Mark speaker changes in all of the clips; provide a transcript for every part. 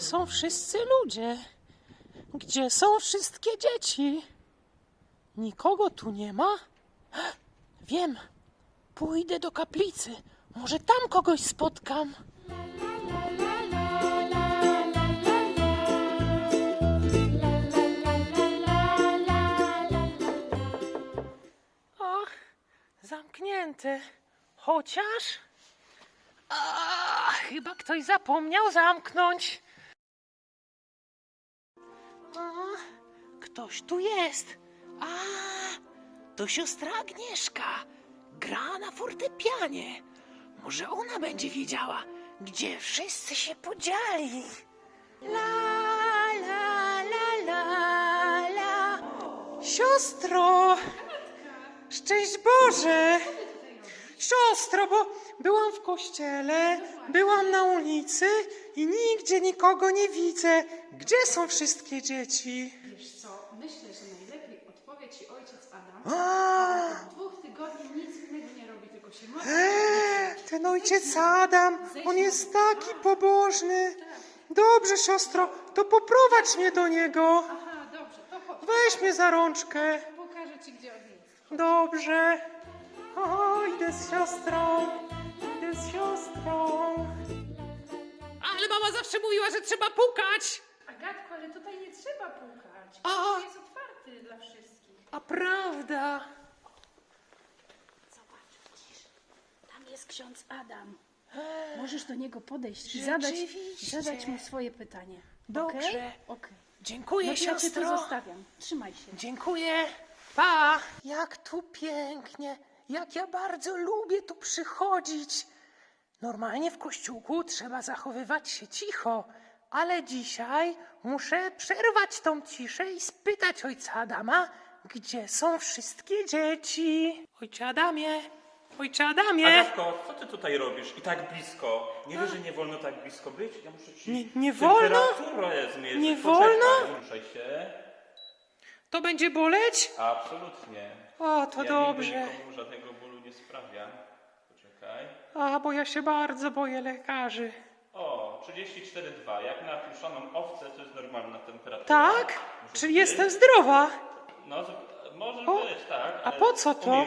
Speaker 1: Gdzie są wszyscy ludzie? Gdzie są wszystkie dzieci? Nikogo tu nie ma? Wiem, pójdę do kaplicy. Może tam kogoś spotkam. Och, zamknięte. Chociaż. A, chyba ktoś zapomniał zamknąć. A, ktoś tu jest. A, to siostra Agnieszka. Gra na fortepianie. Może ona będzie wiedziała, gdzie wszyscy się podzieli. La, la, la, la, la. Siostro! Szczęść Boże! Siostro, bo byłam w kościele, byłam na ulicy i nigdzie nikogo nie widzę. Gdzie są wszystkie dzieci?
Speaker 2: Wiesz co, myślę, że najlepiej odpowie ci ojciec Adam.
Speaker 1: A,
Speaker 2: Od dwóch tygodni nic innego nie robi, tylko się modli.
Speaker 1: e, ten ojciec Adam, on jest taki pobożny. Dobrze, siostro, to poprowadź mnie do niego.
Speaker 2: Aha, dobrze, to chodź.
Speaker 1: Weź mnie za rączkę.
Speaker 2: Pokażę ci, gdzie on jest.
Speaker 1: Dobrze. O, idę z siostrą. Idę z siostrą. Ale mama zawsze mówiła, że trzeba pukać.
Speaker 2: Agatko, ale tutaj nie trzeba pukać.
Speaker 1: A.
Speaker 2: Jest otwarty dla wszystkich.
Speaker 1: A prawda.
Speaker 2: Zobacz, widzisz? Tam jest ksiądz Adam. Możesz do niego podejść i zadać,
Speaker 1: Rzeczywiście.
Speaker 2: zadać mu swoje pytanie.
Speaker 1: Dobrze.
Speaker 2: Okej? Okej.
Speaker 1: Dziękuję,
Speaker 2: No to ja cię tu
Speaker 1: siostro.
Speaker 2: zostawiam. Trzymaj się.
Speaker 1: Dziękuję. Pa. Jak tu pięknie. Jak ja bardzo lubię tu przychodzić. Normalnie w kościółku trzeba zachowywać się cicho, ale dzisiaj muszę przerwać tą ciszę i spytać ojca Adama, gdzie są wszystkie dzieci. Ojcze Adamie, ojcze Adamie.
Speaker 3: Agatko, co ty tutaj robisz? I tak blisko. Nie wiesz, że nie wolno tak blisko być? Ja muszę ci
Speaker 1: Nie- nie wolno?
Speaker 3: temperaturę zmierzyć.
Speaker 1: Nie
Speaker 3: Poczekaj,
Speaker 1: wolno?
Speaker 3: Ruszaj się.
Speaker 1: To będzie boleć?
Speaker 3: Absolutnie.
Speaker 1: O, to
Speaker 3: ja
Speaker 1: dobrze.
Speaker 3: nikomu żadnego bólu nie sprawiam. Poczekaj.
Speaker 1: A, bo ja się bardzo boję lekarzy.
Speaker 3: O, 34,2. Jak na tłuszoną owcę to jest normalna temperatura.
Speaker 1: Tak?
Speaker 3: Może
Speaker 1: Czyli
Speaker 3: być?
Speaker 1: jestem zdrowa.
Speaker 3: No, może
Speaker 1: O,
Speaker 3: być, tak.
Speaker 1: a po co to?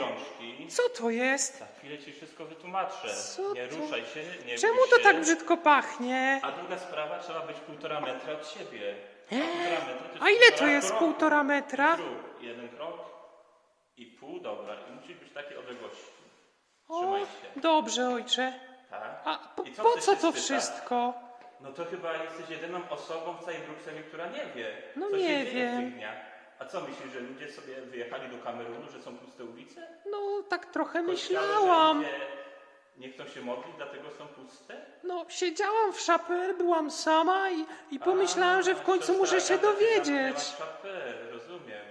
Speaker 1: Co to jest?
Speaker 3: Za chwilę ci wszystko wytłumaczę.
Speaker 1: Co
Speaker 3: nie
Speaker 1: to?
Speaker 3: ruszaj się, nie
Speaker 1: Czemu to
Speaker 3: się.
Speaker 1: tak brzydko pachnie?
Speaker 3: A druga sprawa, trzeba być półtora metra od siebie. A,
Speaker 1: ile to jest półtora metra?
Speaker 3: Jeden krok i pół, dobra. I musi być takiej odległości.
Speaker 1: O,
Speaker 3: Trzymaj się.
Speaker 1: dobrze, ojcze.
Speaker 3: Tak?
Speaker 1: A po,
Speaker 3: I
Speaker 1: po
Speaker 3: ty
Speaker 1: co
Speaker 3: się
Speaker 1: to
Speaker 3: spytasz?
Speaker 1: wszystko?
Speaker 3: No to chyba jesteś jedyną osobą w całej Brukseli, która nie wie,
Speaker 1: No
Speaker 3: co
Speaker 1: nie
Speaker 3: się dzieje w
Speaker 1: wiem.
Speaker 3: tych dniach. A co myślisz, że ludzie sobie wyjechali do Kamerunu, że są puste ulice?
Speaker 1: No, tak trochę
Speaker 3: Kościoły
Speaker 1: myślałam.
Speaker 3: wszędzie Nie chcą się modlić, dlatego są puste?
Speaker 1: No, siedziałam w szapel, byłam sama i, i pomyślałam, że w końcu muszę się dowiedzieć.
Speaker 3: szapę, rozumiem.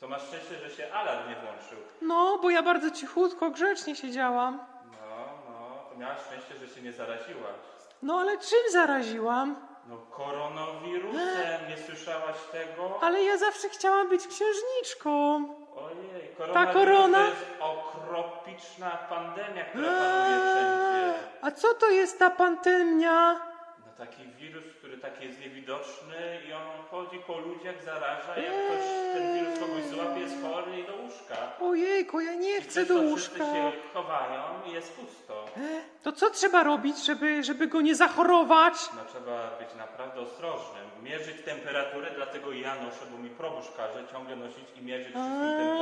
Speaker 3: To masz szczęście, że się alarm nie włączył.
Speaker 1: No, bo ja bardzo cichutko, grzecznie siedziałam.
Speaker 3: No, no, to miałaś szczęście, że się nie zaraziłaś.
Speaker 1: No, ale czym zaraziłam?
Speaker 3: No koronawirusem, nie słyszałaś tego?
Speaker 1: Ale ja zawsze chciałam być księżniczką.
Speaker 3: Ojej,
Speaker 1: Ta korona?
Speaker 3: to jest okropiczna pandemia, która panuje wszędzie.
Speaker 1: A co to jest ta pandemia?
Speaker 3: No taki wirus, który taki jest niewidoczny i on chodzi po ludziach, zaraża. Jak ktoś ten wirus kogoś złapie, jest chory i do łóżka.
Speaker 1: Ojejku, ja nie chcę
Speaker 3: przez
Speaker 1: do
Speaker 3: to
Speaker 1: łóżka.
Speaker 3: Wszyscy się chowają i jest pusto.
Speaker 1: E, To co trzeba robić, żeby, żeby go nie zachorować?
Speaker 3: No trzeba być naprawdę ostrożnym. Mierzyć temperaturę, dlatego ja noszę, bo mi proboszcz każe ciągle nosić i mierzyć wszystkim temperaturę.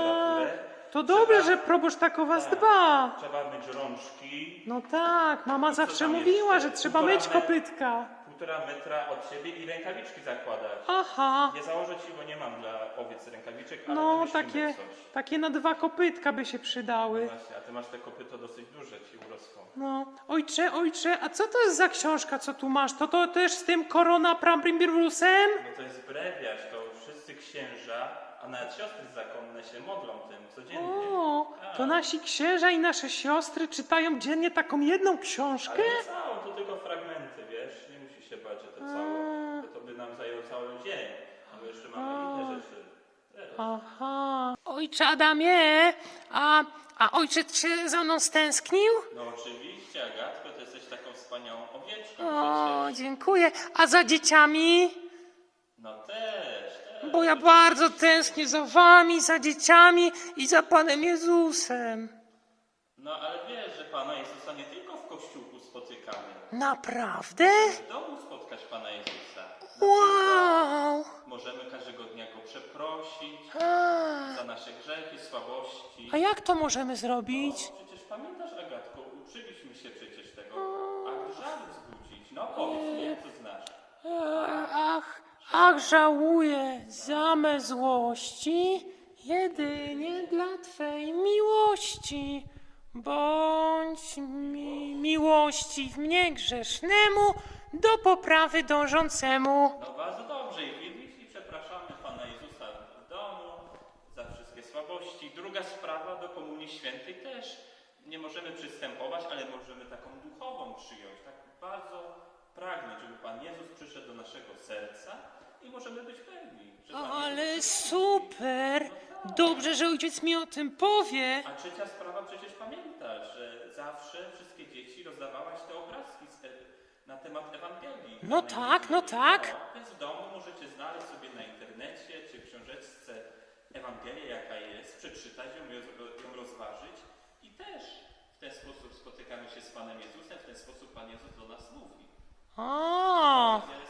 Speaker 1: To dobrze, że proboszcz tak o was
Speaker 3: Tak.
Speaker 1: dba.
Speaker 3: Trzeba myć rączki.
Speaker 1: No tak, mama zawsze
Speaker 3: tam
Speaker 1: mówiła,
Speaker 3: jeszcze?
Speaker 1: że trzeba
Speaker 3: Półtora
Speaker 1: myć kopytka.
Speaker 3: Półtora metra od siebie i rękawiczki zakładać.
Speaker 1: Aha,
Speaker 3: Nie założę ci, bo nie mam dla owiec rękawiczek, ale
Speaker 1: no
Speaker 3: wymyślimy
Speaker 1: takie,
Speaker 3: coś.
Speaker 1: takie na dwa kopytka by się
Speaker 3: No
Speaker 1: przydały.
Speaker 3: właśnie, a ty masz te kopyto dosyć duże, ci urosło.
Speaker 1: No, ojcze, ojcze, a co to jest za książka, co tu masz? To to też z tym koronaprambrimbirusem?
Speaker 3: No to jest brewiarz, to wszyscy księża, a nawet siostry zakonne się modlą tym codziennie.
Speaker 1: O, to nasi księża i nasze siostry czytają dziennie taką jedną książkę?
Speaker 3: Ale nie całą, to tylko fragmenty, wiesz? Nie musisz się bać, że to całą, bo to by nam zajęło cały dzień. A my jeszcze mamy inne rzeczy. Teraz.
Speaker 1: Aha. Ojcze Adamie, a, a ojciec się za mną stęsknił?
Speaker 3: No oczywiście, Agatko, ty jesteś taką wspaniałą owieczką. owieczką
Speaker 1: O,
Speaker 3: przecież.
Speaker 1: dziękuję. A za dzieciami?
Speaker 3: No.
Speaker 1: Bo ja bardzo tęsknię za wami, za dzieciami i za Panem Jezusem.
Speaker 3: No ale wiesz, że Pana Jezusa nie tylko w kościółku spotykamy.
Speaker 1: Naprawdę?
Speaker 3: W domu spotkać Pana Jezusa.
Speaker 1: Wow!
Speaker 3: Możemy każdego dnia Go przeprosić
Speaker 1: A,
Speaker 3: za nasze grzechy, słabości.
Speaker 1: a jak to możemy zrobić?
Speaker 3: O, przecież pamiętasz, Agatko, uczyliśmy się przecież tego. A żal wzbudzić. No powiedz jak to znasz?
Speaker 1: Ach, ach, żałuję za me złości, jedynie dla Twej miłości. Bądź mi miłości w mnie grzesznemu, do poprawy dążącemu.
Speaker 3: No bardzo dobrze i przepraszamy Pana Jezusa w domu za wszystkie słabości. Druga sprawa do Komunii Świętej też nie możemy przystępować, ale możemy taką duchową przyjąć. Tak bardzo pragnąć, żeby Pan Jezus przyszedł do naszego serca i możemy być pewni, że Pan
Speaker 1: Ale super! Dobrze, że ojciec mi o tym powie.
Speaker 3: A trzecia sprawa, przecież pamiętasz, że zawsze wszystkie dzieci rozdawałaś te obrazki z, e, na temat Ewangelii.
Speaker 1: No tak, no tak.
Speaker 3: No, Więc w domu możecie znaleźć sobie na internecie czy w książeczce Ewangelię, jaka jest, przeczytać ją, ją, ją rozważyć i też w ten sposób spotykamy się z Panem Jezusem, w ten sposób Pan Jezus do nas mówi.
Speaker 1: O,
Speaker 3: sposobów.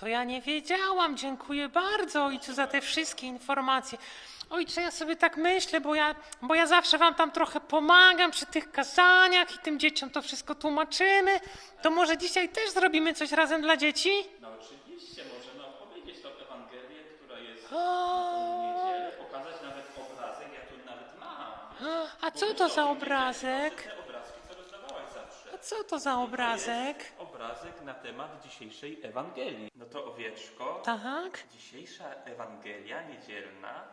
Speaker 1: To ja nie wiedziałam. Dziękuję bardzo ojcu za te wszystkie informacje. Ojcze, ja sobie tak myślę, bo ja, bo ja zawsze wam tam trochę pomagam przy tych kazaniach i tym dzieciom to wszystko tłumaczymy. To może dzisiaj też zrobimy coś razem dla dzieci?
Speaker 3: No oczywiście, możemy opowiedzieć tą Ewangelię, która jest na tą niedzielę, pokazać nawet obrazek, ja tu nawet mam.
Speaker 1: A, a co to za obrazek?
Speaker 3: Te obrazki, co rozdawałaś zawsze.
Speaker 1: A co to za obrazek?
Speaker 3: To jest obrazek na temat dzisiejszej Ewangelii. No to owieczko,
Speaker 1: Tak?
Speaker 3: dzisiejsza Ewangelia niedzielna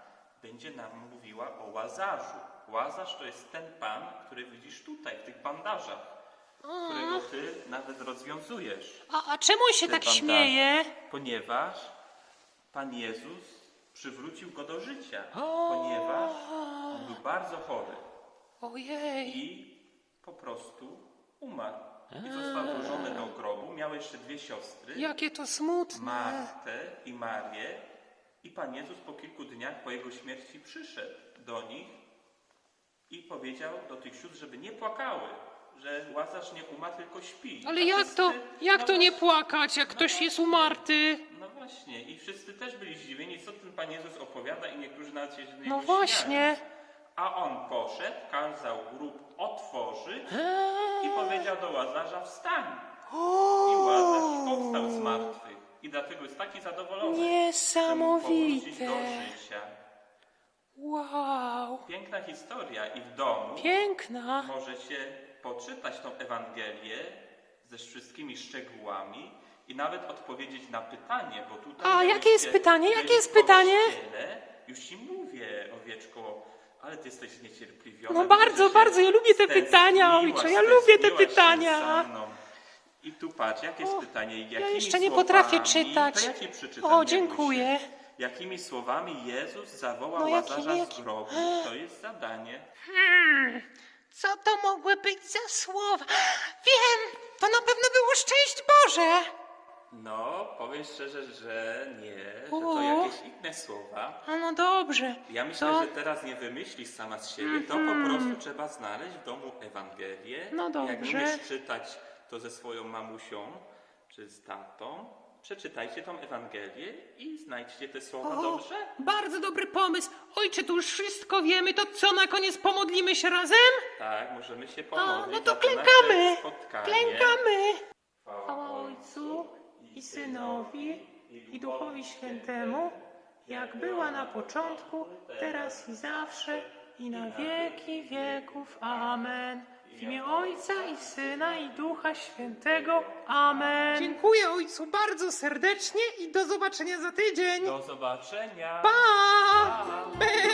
Speaker 3: będzie nam mówiła o Łazarzu. Łazarz to jest ten pan, który widzisz tutaj, w tych bandażach, którego ty nawet rozwiązujesz.
Speaker 1: A, a czemu on się tak
Speaker 3: bandaże.
Speaker 1: śmieje?
Speaker 3: Ponieważ Pan Jezus przywrócił go do życia, ponieważ on był bardzo chory
Speaker 1: Ojej.
Speaker 3: i po prostu umarł. I został włożony do grobu. Miał jeszcze dwie siostry,
Speaker 1: Jakie to smutne.
Speaker 3: Martę i Marię. I Pan Jezus po kilku dniach po jego śmierci przyszedł do nich i powiedział do tych sióstr, żeby nie płakały, że Łazarz nie umarł, tylko śpi.
Speaker 1: Ale
Speaker 3: A
Speaker 1: jak
Speaker 3: wszyscy-
Speaker 1: to, jak
Speaker 3: no
Speaker 1: to nie
Speaker 3: właśnie-
Speaker 1: płakać, jak ktoś jest umarty?
Speaker 3: No właśnie, i wszyscy też byli zdziwieni, co ten Pan Jezus opowiada i niektórzy nawet się z niego
Speaker 1: No właśnie.
Speaker 3: A on poszedł, kazał grób otworzyć i powiedział do Łazarza wstań. I Łazarz powstał z martwych. I dlatego jest taki zadowolony. że mógł powrócić
Speaker 1: Niesamowite.
Speaker 3: do życia.
Speaker 1: Wow.
Speaker 3: Piękna historia i w domu
Speaker 1: Piękna.
Speaker 3: możecie poczytać tą Ewangelię ze wszystkimi szczegółami i nawet odpowiedzieć na pytanie, bo tutaj...
Speaker 1: A, jakie jest pytanie? Jakie jest pytanie?
Speaker 3: Już ci mówię, owieczko, ale ty jesteś niecierpliwiona.
Speaker 1: No
Speaker 3: Widzę,
Speaker 1: bardzo,
Speaker 3: że
Speaker 1: bardzo, ja lubię te
Speaker 3: stęskniłaś,
Speaker 1: pytania, ojcze, ja lubię te
Speaker 3: stęskniłaś się
Speaker 1: pytania.
Speaker 3: za mną. I tu patrz, jakie jest
Speaker 1: O,
Speaker 3: pytanie?
Speaker 1: ja
Speaker 3: Jakimi
Speaker 1: jeszcze nie
Speaker 3: słowami,
Speaker 1: potrafię czytać.
Speaker 3: To ja ci przeczytam,
Speaker 1: O, dziękuję.
Speaker 3: Jakimi słowami Jezus zawołał
Speaker 1: No, jakimi,
Speaker 3: Łazarza z
Speaker 1: jaki-
Speaker 3: grobu? To jest zadanie.
Speaker 1: Hmm, co to mogły być za słowa? Wiem, to na pewno było szczęść Boże.
Speaker 3: No, powiem szczerze, że nie, że
Speaker 1: O.
Speaker 3: to jakieś inne słowa.
Speaker 1: A no dobrze.
Speaker 3: Ja myślę,
Speaker 1: To-
Speaker 3: że teraz nie wymyślisz sama z siebie, to po prostu trzeba znaleźć w domu Ewangelię.
Speaker 1: Mhm. No
Speaker 3: Jak
Speaker 1: dobrze.
Speaker 3: umiesz czytać to ze swoją mamusią czy z tatą, przeczytajcie tą Ewangelię i znajdźcie te słowa dobrze.
Speaker 1: bardzo dobry pomysł. Ojcze, tu już wszystko wiemy, to co na koniec pomodlimy się razem?
Speaker 3: Tak, możemy się pomodlić.
Speaker 1: no to
Speaker 3: za nasze
Speaker 1: klękamy.
Speaker 3: spotkanie.
Speaker 1: Klękamy. I Synowi i Duchowi Świętemu, jak była na początku, teraz i zawsze, i na wieki wieków. Amen. W imię Ojca i Syna i Ducha Świętego. Amen. Dziękuję Ojcu bardzo serdecznie i do zobaczenia za tydzień.
Speaker 3: Do zobaczenia.
Speaker 1: Pa! Be!